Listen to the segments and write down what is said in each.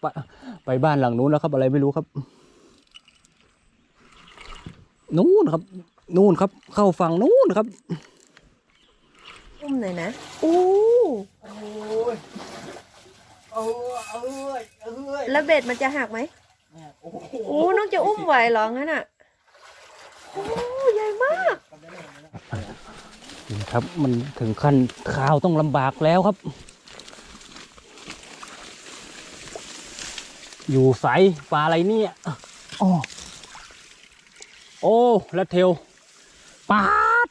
ไปไปบ้านหลังนู้นแล้วครับ อะไรไม่รู้ครับ นู้นครับ นู่นครับ เข้าฝั่งนู้นครับ อุ้มหน่อยนะอู้โอ้ยเอ้ยเอ้ยเอ้ยแล้วเบ็ดมันจะหักไหมโอ้โหโอ้น้องจะอุ้มไหวเหรองั้นอะโอ้ใหญ่มากนี่ครับ มันถึงขั้นข้าวต้องลำบากแล้วครับ อยู่ใสปลาอะไรเนี่ยอ๋อโอ้แล้วเทลปาด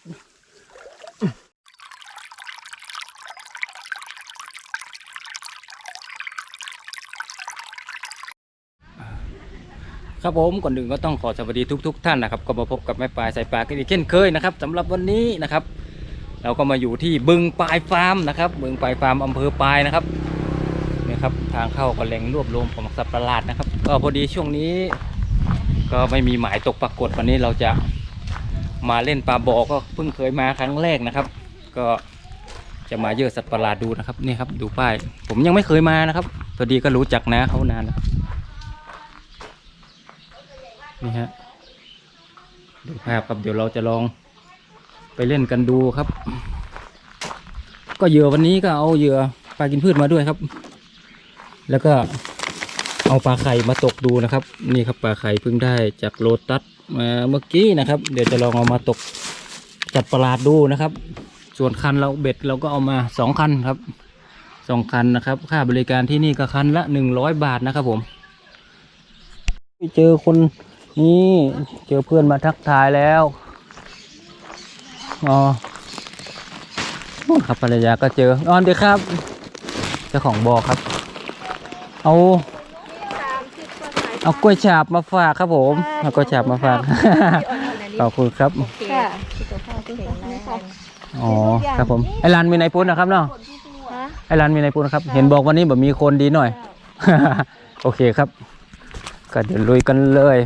ครับผมก่อนอื่นก็ต้องขอสวัสดีทุก ๆ ท่านนะครับก็มาพบกับแม่ปลายสายปลากันอีกเช่นเคยนะครับสำหรับวันนี้นะครับ เราก็มาอยู่ที่บึงปลายฟาร์มนะครับบึงปลายฟาร์มอำเภอปลายนะครับ ครับ ทางเข้าก็แหล่งรวบรวมของสัตว์ประหลาดนะครับ ก็พอดีช่วงนี้ ก็ไม่มีหมายตกปรากฏวันนี้เราจะมาเล่นปลาบ่อก็เพิ่งเคยมาครั้งแรกนะครับ ก็จะมาเยอะสัตว์ประหลาดดูนะครับนี่ครับดูป้าย ผมยังไม่เคยมานะครับพอดีก็รู้จักนะเขานานแล้วนี่ฮะดูภาพครับเดี๋ยวเราจะลองไปเล่นกันดูครับ ก็เหยื่อวันนี้ก็เอาเหยื่อปลากินพืชมาด้วยครับ แล้วก็เอาปลาไข่มาตกดูนะครับ นี่ครับปลาไข่เพิ่งได้จากโลตัสมาเมื่อกี้นะครับ เดี๋ยวจะลองเอามาตกจัดประหลาดดูนะครับ ส่วนคันเราเบ็ดเราก็เอามาสองคันครับสองคันนะครับ ค่าบริการที่นี่ก็คันละหนึ่งร้อยบาทนะครับผมเจอคนนี่เจอเพื่อนมาทักทายแล้วอ๋อครับภรรยาก็เจออ๋อเดี๋ยวครับ เจ้าของบอครับ เอาเอากล้วยฉาบมาฝากครับผมเอากล้วยฉาบมาฝาก ขอบคุณครับค่ะสุขภาพที่แข็งแรงอ๋อครับผมไอรันมีในปุ้นนะครับเนาะฮะไอรันมีในปุ้นนะครับ เห็นบอกวันนี้แบบมีคนดีหน่อย โอเคครับ ก็เดี๋ยวลุยกันเลย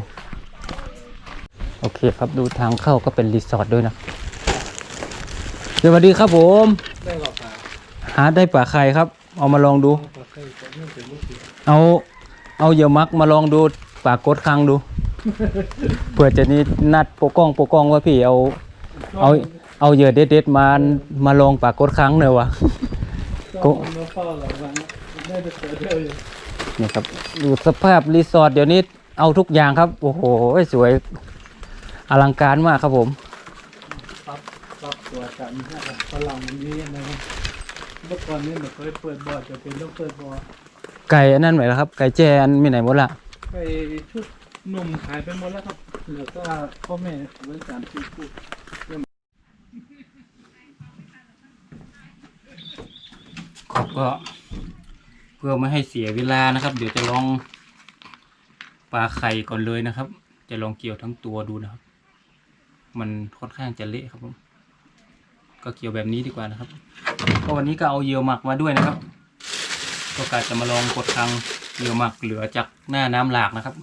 โอเคครับดูทางเข้าก็เป็นรีสอร์ทด้วยนะสวัสดีครับผมได้หรอกครับหาได้ปลาไข่ครับ เอามาลองดูปลาไข่ก็ไม่ เป็นลูกศิษย์เอาเอาเหยื่อมักมาลองดูปลากดครั้งดูเผื่อจะนี่นัดโปกล้องโปกล้องว่าพี่เอา เอาเอาเหยื่อเด็ดๆมามาลองปลากดครั้งหน่อยวะก็มาเฝ้าหลังวันได้ไปเจอเดียวอยู่นี่ครับดูสภาพรีสอร์ทเดี๋ยวนี้เอาทุกอย่างครับ โอ้โหสวยอลังการมากครับผมปรับปรับตัวกันนะครับฝรั่งมันนี้นะครับเมื่อก่อนนี่ไม่เคยเปิดบ่อจะเป็นต้องเปิดบ่อ ไก่อันนั้นไหมล่ะครับ ไก่แจอันมีไหนหมดละไปชุดหนุ่มขายไปหมดแล้วครับเหลือก็พ่อแม่ไว้สามสี่คู่ครับก็เพื่อไม่ให้เสียเวลานะครับ เดี๋ยวจะลองปลาไข่ก่อนเลยนะครับ จะลองเกี่ยวทั้งตัวดูนะครับ มันค่อนข้างจะเละครับผมก็เกี่ยวแบบนี้ดีกว่านะครับก็วันนี้ก็เอาเหยื่อหมักมาด้วยนะครับ ก็กะจะมาลองกดทางเหลือหมักเหลือจากหน้าน้ำหลากนะครับ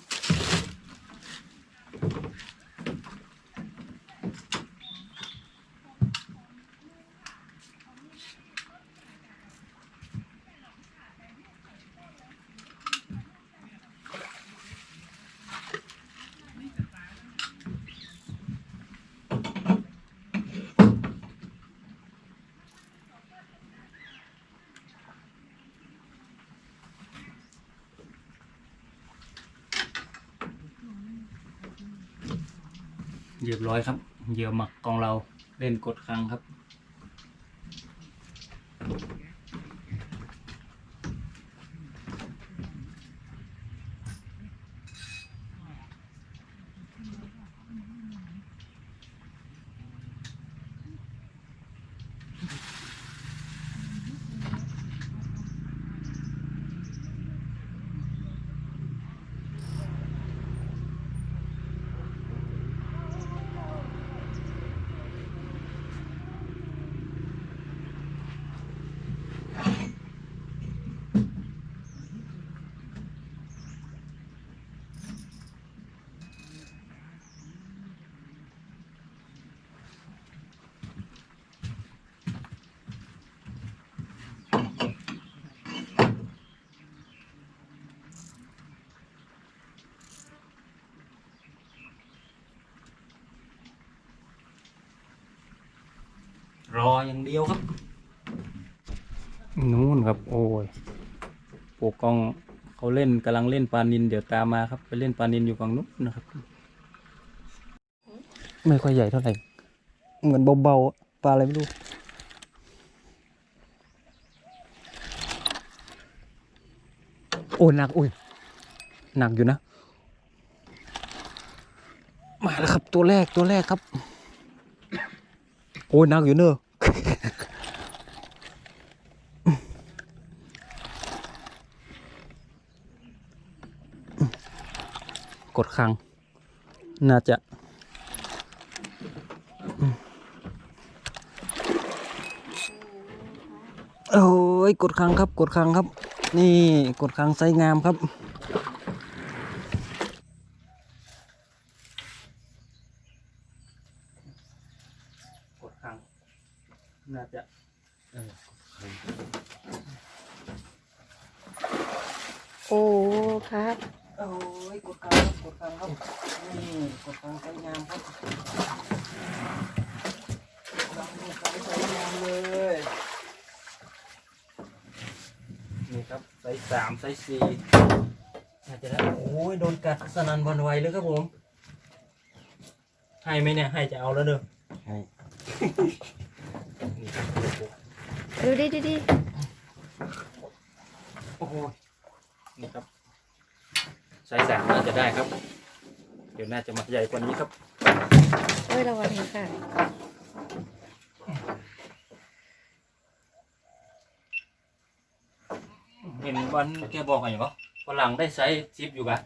เร้อยครับ เหยื่อหมักกองเราเล่นกดครั้งครับ รออย่างเดียวครับ นู่นครับ โอ้ยโปกกองเขาเล่นกำลังเล่นปลานินเดี๋ยวตามมาครับ ไปเล่นปลานินอยู่ฝั่งนู้นนะครับ ไม่ค่อยใหญ่เท่าไหร่ เหมือนเบาๆอะปลาอะไรไม่รู้โอ้หนักอุ้ยหนักอยู่นะ มาแล้วครับตัวแรกตัวแรกครับ โอ้ยนักอยู่เนอะกดคัง น่าจะ โอ้ย กดคังครับ กดคังครับ นี่ กดคังไซส์งามครับ กดคัง น่าจะโอ้ครับโอ้ยกดคังครับกดคังครับนี่กดคังไซส์งามครับกดคังนี่ไซส์งามเลยนี่ครับไซส์สามไซส์สี่น่าจะได้โอ้ยโดนกัดสนันบอลไวเลยครับผมให้ไหมเนี่ยให้จะเอาแล้วเด้อให้นี่ครับ ดูดิดูดิโอ้โหนี่ครับไซส์สามน่าจะได้ครับ เดี๋ยวน่าจะมาใหญ่กว่านี้ครับโอ้ยระวังนะค่ะเห็นวันแกบอกอะไรวะฝรั่งได้ไซส์ซิปอยู่ปะ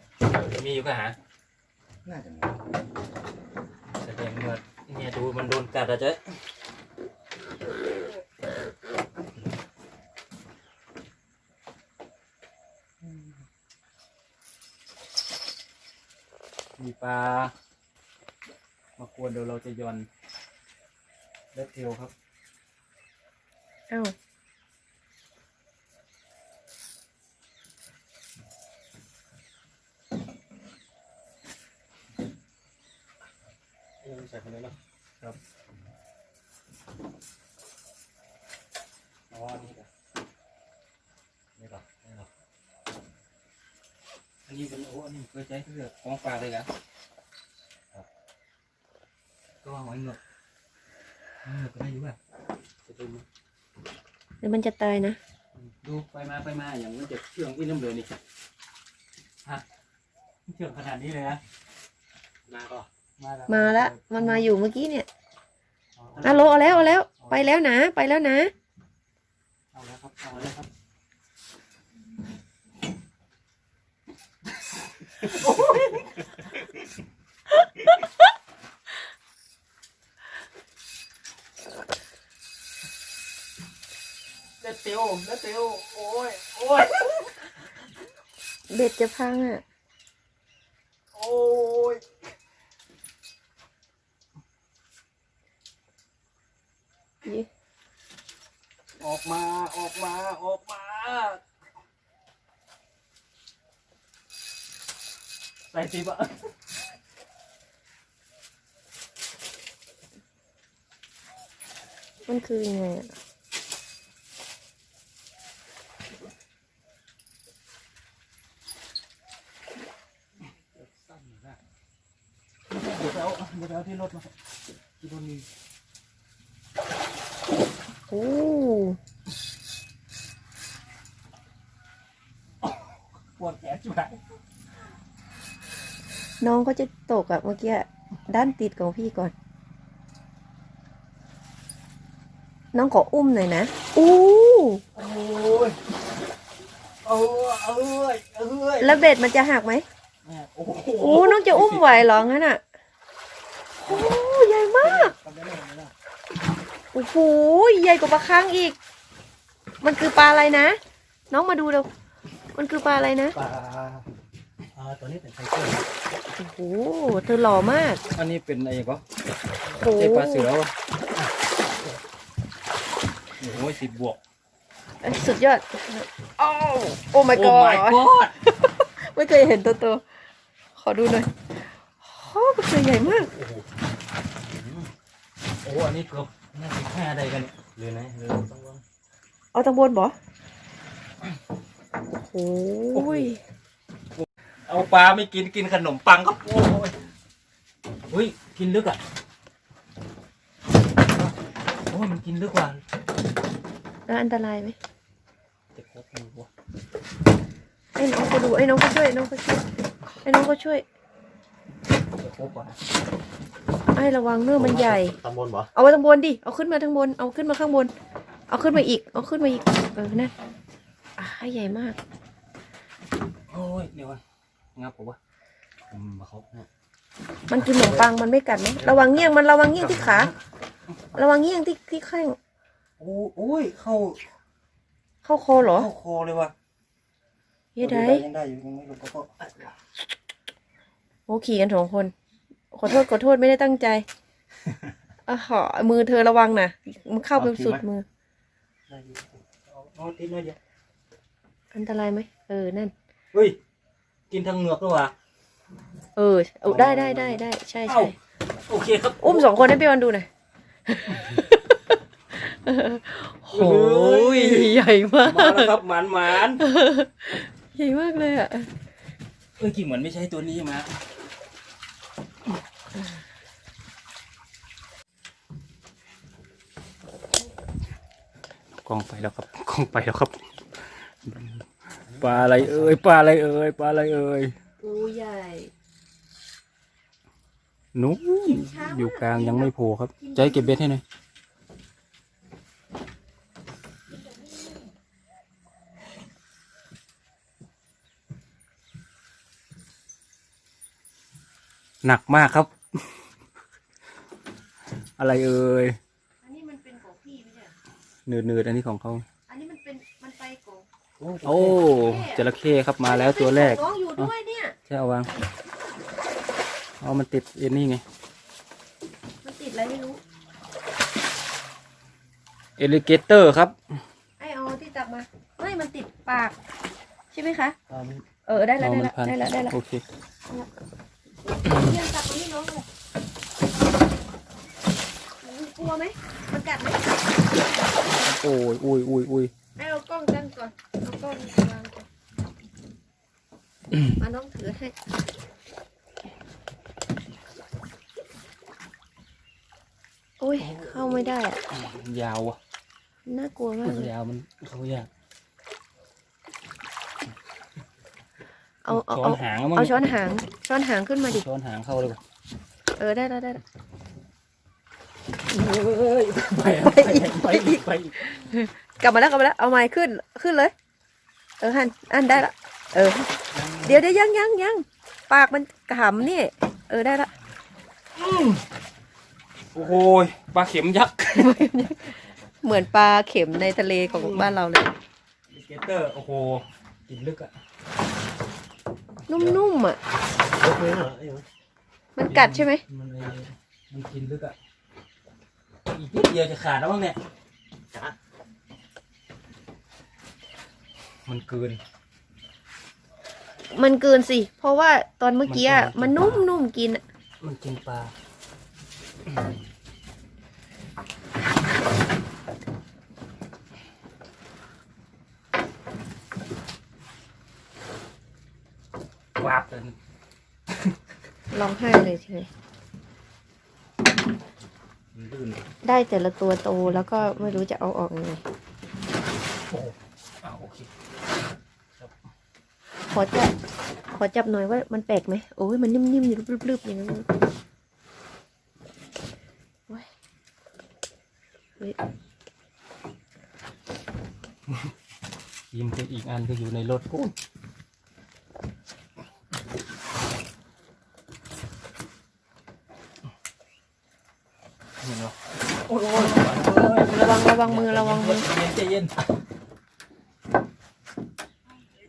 มีอยู่ก็หาน่าจะมีแสดงว่าเนี่ยดูมันโดนกัดอะเจ๊มี ปลามากวนเดี๋ยวเราจะย่อนเล็บเทลครับ เอ้ายังใส่คนนี้แล้วครับอ๋อนี่ครับนี่หรอนี่หรออันนี้เป็นโอ้อันนี้เคยใช้เพื่อ ของฝากเลยครับครับก็วางไว้เงือกเงือกก็ได้อยู่อะจะดูมั้ยเดี๋ยวมันจะตายนะ ดูไปมาไปมาอย่างมันจะเชื่องวิ่งน้ำเหลือนี่ฮะเชื่องขนาดนี้เลยนะมาก็มาแล้วมาละมันมาอยู่เมื่อกี้เนี่ยอะโลเอาแล้วเอาแล้ว ไปแล้วนะ ไปแล้วนะ เอาแล้วครับเอาแล้วครับ เด็ดเตียวเด็ดเตียวโอ้ย โอ้ย เบ็ดจะพังอะ โอ้ยยี่ออกมา ออกมา ออกมา ใส่ตีบะมันคือยังไงอะสั้นอยู่นะเดี๋ยวไปเอาเดี๋ยวไปเอาที่รถมาที่รถมีโอ้ปวดแขนจุ๊บ น้องก็จะตกอะเมื่อกี้อะด้านติดของพี่ก่อน น้องขออุ้มหน่อยนะ อู้โอ้ยเอ้ยเอ้ยเอ้ยแล้วเบ็ดมันจะหักไหมแม่โอ้โหโอ้น้องจะอุ้มไหวเหรองั้นอะโอ้ใหญ่มากทำได้ไหมทำได้ไหมโอ้โห ใหญ่กว่าปลาคังอีก มันคือปลาอะไรนะ น้องมาดูเร็ว มันคือปลาอะไรนะ ปลา อ่าตัวนี้เป็นไทเกอร์โอ้โหเธอหล่อมากอันนี้เป็นอะไรก็โอ้โหเจ็ปลาเสือวะโอ้ยสิบบวกเอ้ยสุดยอดโอ้โอ้ my โอ้ god my god ไม่เคยเห็นตัวตัวๆขอดูหน่อยโอ้มันตัวใหญ่มาก โอ้โหโอ้อันนี้เกือบน่าจะแค่อะไรกันหรือไงหรือต้องว่า เอาตังบนบ่โอ้ย เอาปลาไม่กินกินขนมปังครับโอ้ยเฮ้ยกินลึกอะโอ้ยมันกินลึกกว่าแล้วอันตรายไหมจะครบมือวะไอ้น้องก็ดูไอ้น้องก็ช่วยไอ้น้องก็ช่วยไอ้น้องก็ช่วยจะครบกว่าไอ้ระวังเนื้อมันใหญ่ ตำบลบ่เอาไว้ทางบนดิเอาขึ้นมาทางบนเอาขึ้นมาข้างบน เอาขึ้นมาอีก เอาขึ้นมาอีกเออนั่นอ่าใหญ่มาก โอ้ยเดี๋ยวก่อน งับผมวะอืมมาครบนะมันกินขนมปังมันไม่กัดไหมระวังเงี้ยงมันระวังเงี้ยงที่ขา ระวังเงี้ยงที่ที่แข้งโอ้โอ้ยเข้าเข้าคอเหรอเข้าคอเลยว่ะเฮ้ยได้ยังได้อยู่ยังไม่ลงก็ก็โอ้ขี่กันสองคน ขอโทษขอโทษไม่ได้ตั้งใจอะหอมือเธอระวังนะมันเข้าไปสุดมือได้อยู่เอาเอาทิ้งไว้เดี๋ยวอันตรายไหมเออนั่นเฮ้ย กินทางเหงือกด้วยว่ะเออเอาได้ได้ได้ได้ใช่เอ้าใช่โอเคครับอุ้มสองคนให้พี่วันดูหน่อยโอ้ยใหญ่มาก มาแล้วครับหมานหมานใหญ่มากเลยอะ เอ้ยกี่เหมือนไม่ใช่ตัวนี้มากล้องไปแล้วครับกล้องไปแล้วครับ ปลาอะไรเอ่ยปลาอะไรเอ่ยปลาอะไรเอ่ยปูใหญ่ หนูอยู่กลางยังไม่โผล่ครับ ใจเก็บเบ็ดให้หน่อยหนักมากครับ อะไรเอ่ยอันนี้มันเป็นของพี่ไม่ใช่เนืดเนืดๆอันนี้ของเขา โอ้จระเข้ครับมาแล้วตัวแรกน้องอยู่ด้วยเนี่ยใช่เอาวางเอามันติดเอ็นนี่ไง มันติดอะไรไม่รู้เอลิเกเตอร์ครับ ไอเอาที่จับมาไม่มันติดปาก ใช่ไหมคะเอามันเออได้แล้วเอาได้มันแล้วพันได้แล้วได้แล้วโอเคเยี่ยมจับตัวนี้น้องเลยกลัวไหมมันกัดไหมโอ้ยอุ้ยอุ้ยอุ้ย ไอเอากล้องตั้งก่อน เอากล้องวางก่อนมาน้องถือให้ โอ้ย เข้าไม่ได้อะยาวอะน่ากลัวมากเลยยาวมันเขายากเอาเอาช้อเอานหางมั้งเอาช้อนหางช้อนหางขึ้นมาดิ ช้อนหางเข้าเลยว่ะเออได้แล้วได้แล้วเอ้ยไปไปไปอีกไปอี กกลับมาแล้วกลับมาแล้วเอาไม้ขึ้นขึ้นเลย เออหันอันได้ละ เออ เดี๋ยวเดี๋ยวยังยังยังปากมันกระหำนี่ เออได้ละโอ้โหปลาเข็มยักษ์เหมือนปลาเข็มในทะเลของบ้านเราเลยเอลิเกเตอร์โอ้โหกินลึกอะนุ่มๆอะยกมือเหรอไอ้หนูมันกัดใช่ไหมมันไอ้มันกินลึกอะอีกนิดเดียวจะขาดแล้วมั้งเนี่ย มันเกิน มันเกินสิ เพราะว่าตอนเมื่อกี้อะมัมันนนุ่มๆกินอะมันกินปลา วาบเลยร้องไห้เลยใช่ไหมมันลื่นได้แต่ละตัวโตแล้วก็ไม่รู้จะเอาออกยังไง โอ้โหอ่าโอเค ขอจับ ขอจับหน่อยว่ามันแปลกไหมโอ้ยมันนิ่มๆอยู่รึบๆอย่างนั้นโอ้ยเฮ้ยยิมไปอีกอันก็อยู่ในรถกูนเห็นเหรอโอ้ยโอ้ยโอ้ยระวังระวังมือระวังมือใจเย็นใจเ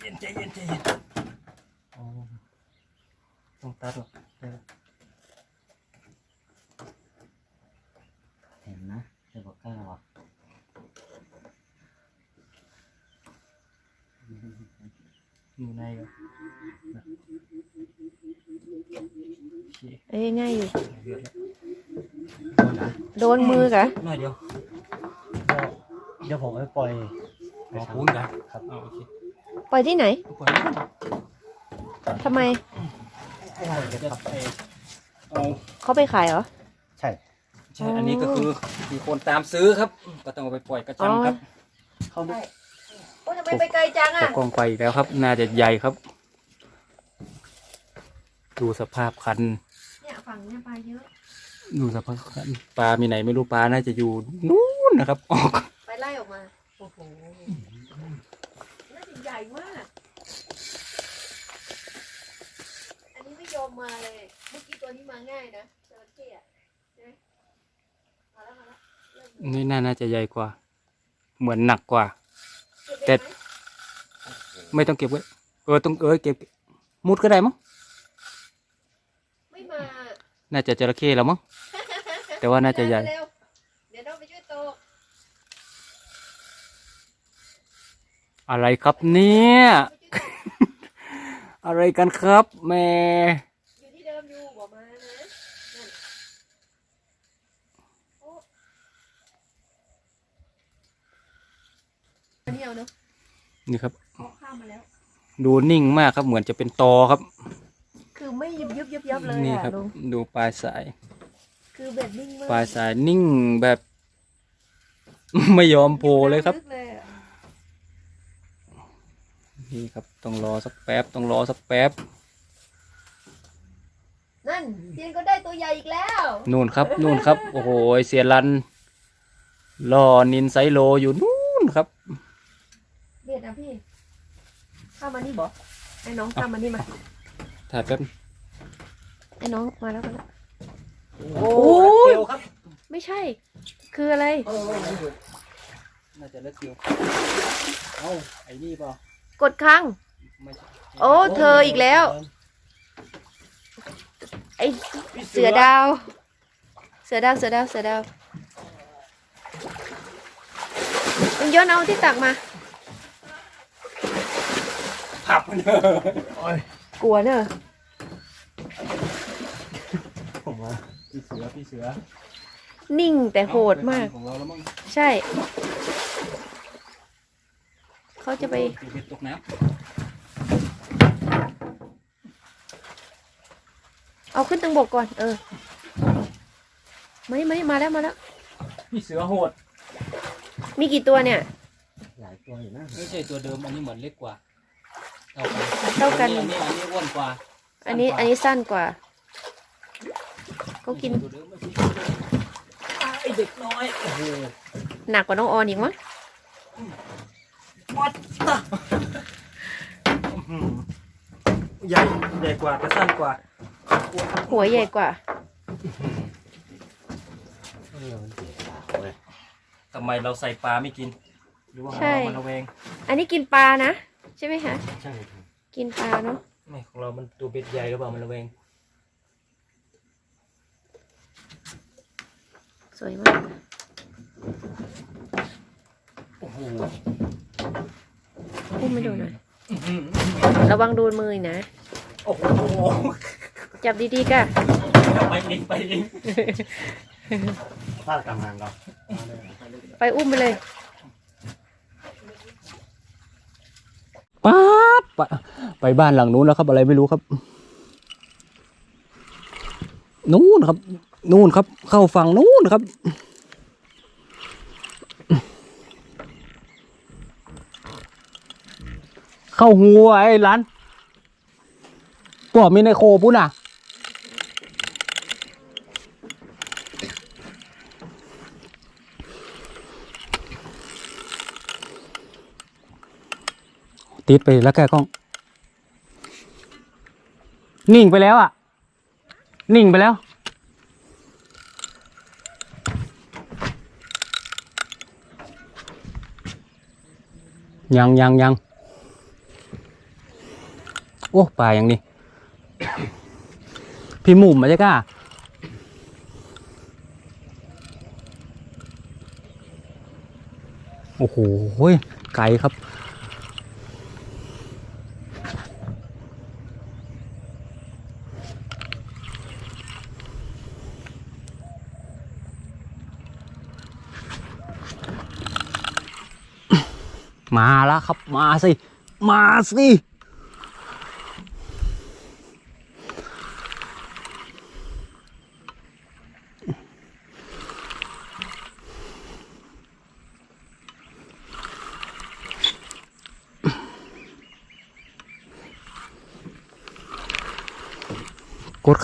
ย็นใจเย็นใจเย็นอ๋อต้องตัดหรอกเออเห็นนะจะบอกกล้าว่ะอยู่ในเหรอโอเคเอ้ยง่ายอยู่เดือดแล้วโดนมือกะน้อยเดียว เดี๋ยวผมไปปล่อยอ๋อปูนกันครับอ๋อโอเคป ล่อยที่ไหนปล่อยทำไมให้เราเก็บครับเอาเขาไปขายเหรอ ใช่ ใช่อันนี้ก็คือมีคนตามซื้อครับ ก็ต้องเอาไปปล่อยกระชังครับ เขาไม่โอ้ทำไมไปไกลจังตอะกกองไฟอีกแล้วครับ น่าจะใหญ่ครับ ดูสภาพคัน เนี่ยฝั่งเนี้ยปลาเยอะ ดูสภาพคันปลามีไหนไม่รู้ปลาน่าจะอยู่นู่นนะครับ ออกไปไล่ออกมา โอ้โหน่าจะให ญ่มาก อันนี้ไม่ยอมมาเลย เมื่อกี้ตัวนี้มาง่ายนะจระเข้อะใช่ไหมมาแล้วมาแล้วเริ่มนี่น่าน่าจะใหญ่กว่า เหมือนหนักกว่า เก็บได้ไหมไม่ต้องเก็บไว้เออต้องเออเก็บมุดก็ได้มั้งไม่มาน่าจะจระเข้แล้วมั้งแต่ว่าน่าจะใหญ่ เร็วเดี๋ยวต้องไปช่วยโต อะไรครับเนี่ยไปช่วยโตอะไรกันครับแม่อยู่ที่เดิมอยู่บอกมานะนั่นโอ้อันนี้เอาเนอะนี่ครับ เขาข้ามมาแล้ว ดูนิ่งมากครับเหมือนจะเป็นตอครับ คือไม่ยุบยุบยับยับเลยนี่อะครับลุงดูปลายสาย คือแบบนิ่งมากปลายสายนิ่งแบบ ไม่ยอมโผล่เลยครับ ลึกเลยอะ นี่ครับต้องรอสักแป๊บต้องรอสักแป๊บนั่นเตียนก็ได้ตัวใหญ่อีกแล้ว นู่นครับนู่นครับ โอ้โหเสียรันรอนินไซโลอยู่นู่นครับเบียดนะพี่ข้ามมานี่บอกไอ้น้องข้ามมานี่มาถ่ายแป๊บไอ้น้องมาแล้วมาแล้วโอ้ยเกียวครับไม่ใช่ คืออะไร น่าจะเล็กเกียวเอ้าไอ้นี่เปล่า กดค้าง ไม่ใช่โอ้เธออีกแล้ว ไอ้เสือดาว เสือดาว เสือดาว เสือดาวมึงย้อนเอาที่ตักมา ผับมันเถอะกลัวเนอะผมว่าพี่เสือพี่เสือนิ่งแต่โหดมาก ของเราแล้วมั้งใช่ เขาจะไปเบ็ดตกน้เอาขึ้นตังบกก่อน เออมานี่มานี่มาแล้วมาแล้วำพี่เสือโหด มีกี่ตัวเนี่ย หลายตัวอยู่นะไม่ใช่ตัวเดิมอันนี้เหมือนเล็กกว่าเท่ากันเท่ากัน อันนี้อันนี้อ้วนกว่า อันนี้อันนี้สั้นกว่า ก็กินตัวเดิมไม่ใช่อ่าไอเด็กน้อย โอ้โห หนักกว่าน้องออนอีกมั้ง วัดตะใหญ่ใหญ่กว่าแต่สั้นกว่า หัวใหญ่กว่าทำไมเราใส่ปลาไม่กิน หรือว่าของเรามันระแวง อันนี้กินปลานะ ใช่ไหมคะ ใช่ กินปลาเนาะไม่ของเรา มันตัวเบ็ดใหญ่หรือเปล่ามันระแวง สวยมาก โอ้โห อุ้มไม่โดนหน่อยระวังโดนมือนะ โอ้โหจับดีๆก่ะไปเองไปเองพลาดกำลังเราไปอุ้มไปเลยป๊าบไปไปบ้านหลังนู้นแล้วครับ อะไรไม่รู้ครับ นู้นครับ นู่นครับ เข้าฝั่งนู้นครับ เข้าหัวไอ้ร้านปอบมีในโคปุ้นอะติดไปแล้วแกกล้อง นิ่งไปแล้วอะ นิ่งไปแล้ว ยังยังยัง โอ้ปลาอย่างนี้ พี่หมุ่มมาจ้าโอ้โหไก่ครับ มาแล้วครับ มาสิ มาสิ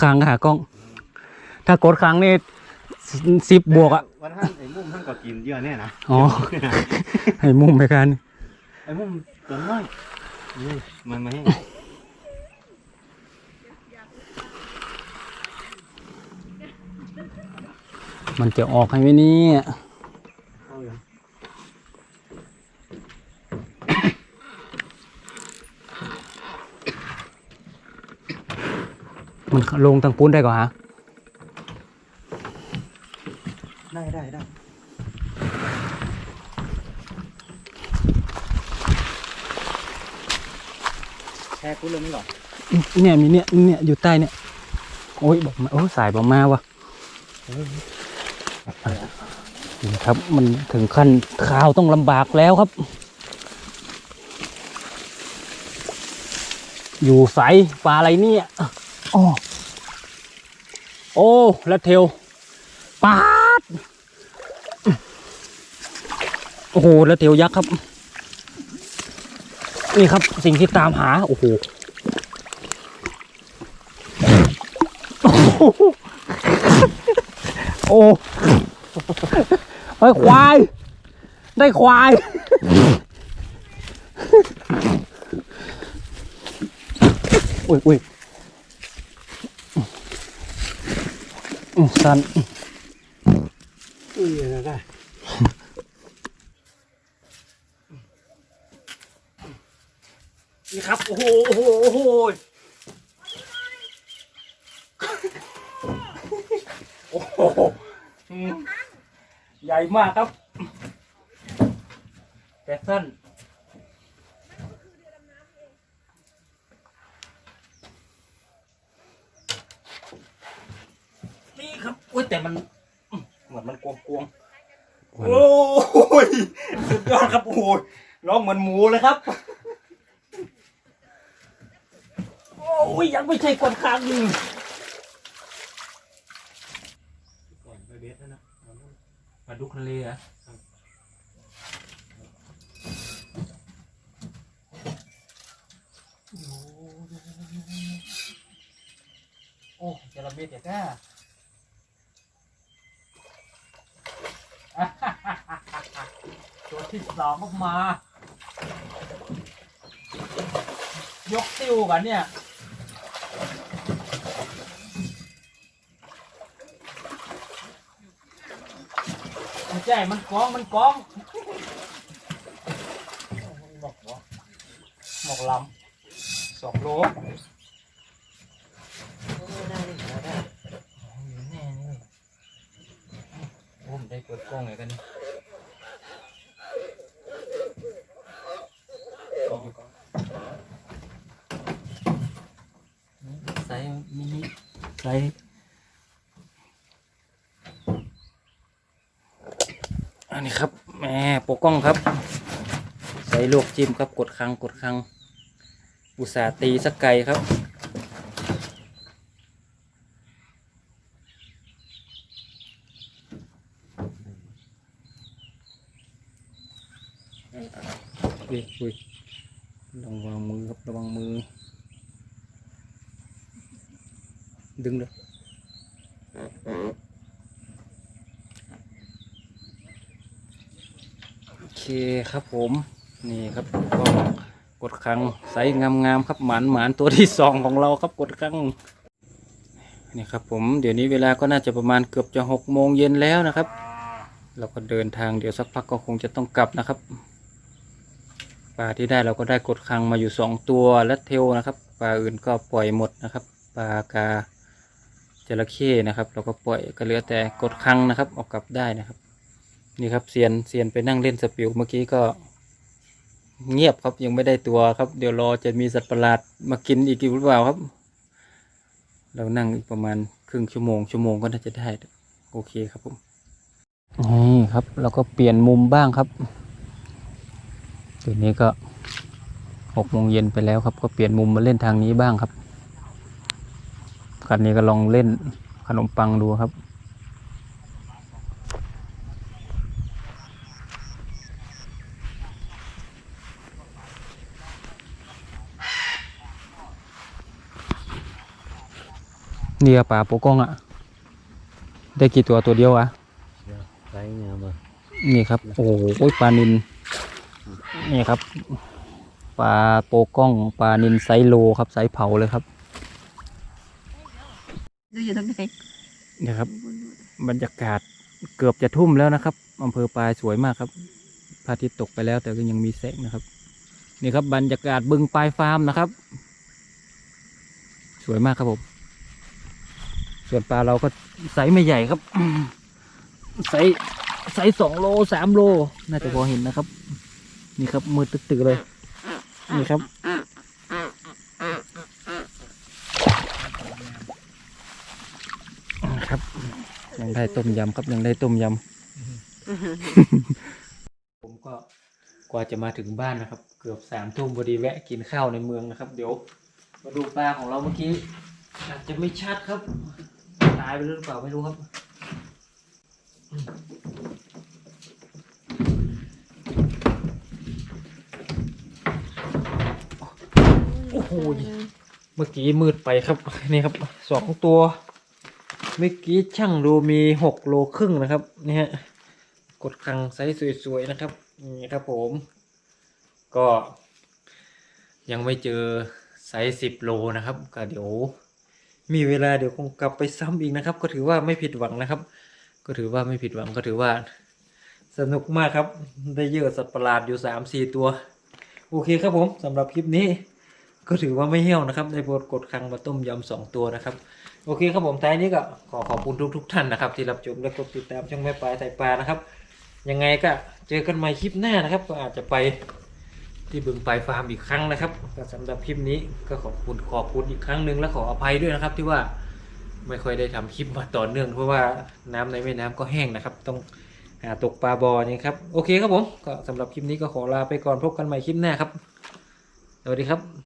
ค้างหากล้อง ถ้ากดค้างนี่สิบบวกอะวันท่านไอ้มุมท่านก็กินเยอะเนี่ยนะอ๋อให้มุมไปกันไอ้มุมตัวน้อยนี่มันมาให้มันจะออกให้ไหมเนี่ย เอาอยู่ มัน ลงทางปุ้นได้ก่อนฮะ ได้ได้ได้แช่กูเลยไม่หรอเนี่ยมีเนี่ยเนี่ยอยู่ใต้เนี่ย โอ้ยบอกมาโอ้ยสายบอกมาว่ะนี่ครับ มันถึงขั้นข้าวต้องลำบากแล้วครับ อยู่ใสปลาอะไรเนี่ยอ๋อ โอ้แล้วเทลปาด โอ้โหแล้วเทลยักษ์ครับ นี่ครับสิ่งที่ตามหา โอ้โหโอ้เฮ้ควาย ได้ควาย อุ้ยอุ้ยอืม สันอุ้ยได้ได้นี่ครับ โอ้โหโอ้โหโอ้โหโอ้โหใหญ่มากครับแต่สั้น นี่ครับโอ้ยแต่มันอืมเหมือนมันกวงกวงๆโอ้ยสุดยอดครับโอ้ยร้องเหมือนหมูเลยครับ โอ้ยยังไม่ใช่กดคางอยู่ก่อนไปเบสแล้วนะปลาดุกทะเลเหรอโอ้จระเม็ดเดี๋ยวก้ ตัวที่สองออกมา ยกติ้วกันเนี่ย ไม่ใช่ มันกอง มันกองหมกหัวหมกลำสองโลอยู่แน่นี่โอ้ผม ได้เปิดกล้องไงกันใส่มินิใส่อันนี้ครับแหม่ปกกล้องครับ ใส่ลวกจิ้มครับกดครั้งกดครั้งอุตสาห์ตีสักไก่ครับ อุ้ยอุ้ยระวังมือครับระวังมือ ดึงเลยโอเคครับผม นี่ครับก็กดครั้งไซส์งามๆครับหมานหมานๆตัวที่สองของเราครับกดครั้งนี่ครับผมเดี๋ยวนี้เวลาก็น่าจะประมาณเกือบจะหกโมงเย็นแล้วนะครับ เราก็เดินทางเดี๋ยวสักพักก็คงจะต้องกลับนะครับ ลาที่ได้เราก็ได้กดคังมาอยู่สองตัวและเทลนะครับปลาอื่นก็ปล่อยหมดนะครับปลากาจระเข้นะครับ เราก็ปล่อยก็เหลือแต่กดคังนะครับออกกลับได้นะครับ นี่ครับเซียนเซียนไปนั่งเล่นสปิวเมื่อกี้ก็ เงียบครับยังไม่ได้ตัวครับ เดี๋ยวรอจะมีสัตว์ประหลาดมากินอีกหรือเปล่าครับ เรานั่งอีกประมาณครึ่งชั่วโมงชั่วโมงก็น่าจะได้ โอเคครับผมนี่ครับเราก็เปลี่ยนมุมบ้างครับ ทีนี้ก็หกโมงเย็นไปแล้วครับ ก็เปลี่ยนมุมมาเล่นทางนี้บ้างครับคันนี้ก็ลองเล่นขนมปังดูครับนี่อะปลาโปกล้องอะได้กี่ตัวตัวเดียวอะใส่เนี่ยมานี่ครับ โอ้โหปลานิน นี่ครับปลาโปกล้องปลานินไซส์โลครับไซส์เผาเลยครับดูอยู่ตรงไหนนี่ครับ บรรยากาศเกือบจะทุ่มแล้วนะครับอำเภอปลายสวยมากครับพระอาทิตย์ตกไปแล้วแต่ก็ยังมีแสงนะครับ นี่ครับบรรยากาศบึงปลายฟาร์มนะครับ สวยมากครับผม ส่วนปลาเราก็ไซส์ไม่ใหญ่ครับไซส์ไซส์สองโลสามโล น่าจะพอเห็นนะครับ นี่ครับมืดตึกๆเลย นี่ครับ ครับ ยังได้ต้มยำครับยังได้ต้มยำ ผมก็กว่าจะมาถึงบ้านนะครับ เกือบสามทุ่มพอดีแวะกินข้าวในเมืองนะครับ เดี๋ยว มาดูปลาของเราเมื่อกี้อาจจะไม่ชัดครับ ตายไปหรือเปล่าไม่รู้ครับ โอ้โหเมื่อกี้มืดไปครับนี่ครับสองตัว เมื่อกี้ช่างดูมีหกโลครึ่งนะครับนี่ฮะกดคังไซส์สวยๆนะครับนี่ครับผม ก็ยังไม่เจอไซส์สิบโลนะครับก็เดี๋ยวมีเวลาเดี๋ยวคงกลับไปซ้ำอีกนะครับ ก็ถือว่าไม่ผิดหวังนะครับ ก็ถือว่าไม่ผิดหวังก็ถือว่า สนุกมากครับ ได้เยอะสัตว์ประหลาดอยู่สามสี่ตัว โอเคครับผมสำหรับคลิปนี้ ก็ถือว่าไม่เหี้ยวนะครับได้โปรดกดครั้งมาต้มยำสองตัวนะครับ โอเคครับผมท้ายนี้ก็ขอขอบคุณทุกทุกท่านนะครับ ที่รับชมและกดติดตามช่องแม่ปลายไทยปลานะครับ ยังไงก็เจอกันใหม่คลิปหน้านะครับ ก็อาจจะไปที่บึงปลายฟาร์มอีกครั้งนะครับก็สำหรับคลิปนี้ก็ขอบคุณขอบคุณอีกครั้งหนึ่งและขออภัยด้วยนะครับ ที่ว่าไม่ค่อยได้ทำคลิปมาต่อเนื่องเพราะว่าน้ำในแม่น้ำก็แห้งนะครับ ต้องหาตกปลาบอนี่ครับโอเคครับผมก็สำหรับคลิปนี้ก็ขอลาไปก่อนพบกันใหม่คลิปหน้าครับสวัสดีครับ